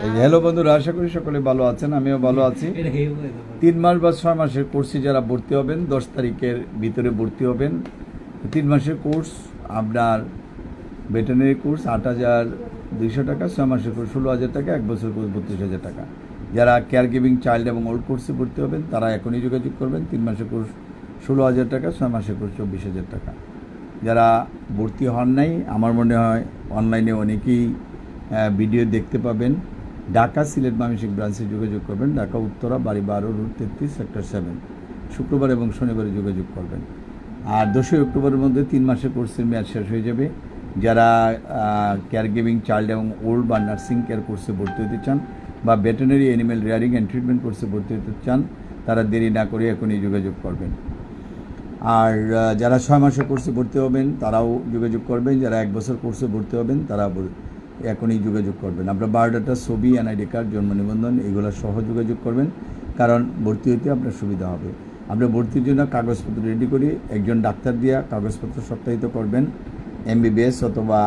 Hello বন্ধুরা, আশা করি সকলে ভালো আছেন, আমিও ভালো আছি। তিন মাস বা ছয় মাসের কোর্সে যারা ভর্তি হবেন, দশ তারিখের ভিতরে ভর্তি হবেন তিন মাসের কোর্স আপনার ভেটেনারি কোর্স আট হাজার দুইশো টাকা, ছয় মাসের কোর্স ষোলো হাজার টাকা, এক বছর কোর্স বত্রিশ হাজার টাকা। যারা কেয়ার গিভিং চাইল্ড এবং ওল্ড কোর্সে ভর্তি হবেন, তারা এখনই যোগাযোগ করবেন, তিন মাসের কোর্স ষোলো হাজার টাকা, ছয় মাসের কোর্স চব্বিশ হাজার টাকা। যারা ভর্তি হন নাই, আমার মনে হয় অনলাইনে অনেকেই ভিডিও দেখতে পাবেন। ঢাকা সিলেট মানসিক ব্রাঞ্চে যোগাযোগ করবেন। ঢাকা, উত্তরা, বাড়ি বারো, রুট তেত্রিশ, সেক্টর সেভেন। শুক্রবার এবং শনিবারে যোগাযোগ করবেন। আর দশই অক্টোবরের মধ্যে তিন মাসের কোর্সের মেয়াদ শেষ হয়ে যাবে। যারা কেয়ার গিভিং চাইল্ড এবং ওল্ড বা নার্সিং কেয়ার কোর্সে ভর্তি হতে চান বা veterinary animal rearing and treatment কোর্সে ভর্তি হতে চান, তারা দেরি না করে এখনই যোগাযোগ করবেন। আর যারা ছয় মাসের কোর্সে ভর্তি হবেন, তারাও যোগাযোগ করবেন। যারা এক বছর কোর্সে ভর্তি হবেন, তারা এখনই যোগাযোগ করবেন। আপনার বায়োডাটা, ছবি, এনআইডি কার্ড, জন্ম নিবন্ধন, এগুলো সহ যোগাযোগ করবেন। কারণ ভর্তি হতে আপনার সুবিধা হবে। আমরা ভর্তির জন্য কাগজপত্র রেডি করি একজন ডাক্তার দিয়া কাগজপত্র সত্যায়িত করবেন। এমবিবিএস অথবা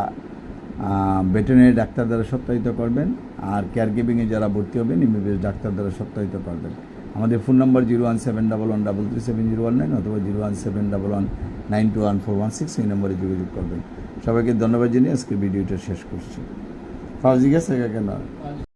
ভেটেরিনারি ডাক্তার দ্বারা সত্যায়িত করবেন। আর কেয়ার গিভিংয়ে যারা ভর্তি হবেন এমবিবিএস ডাক্তার দ্বারা সত্যায়িত করবেন। আমাদের phone number zero one seven double one double three seven zero one nine অথবা zero one seven double one nine two one four one six এই নম্বরে যোগাযোগ করবেন। সবাইকে ধন্যবাদ জানিয়ে আজকে ভিডিওটা শেষ করছি। ফার্স্ট জিজ্ঞাসা কেন?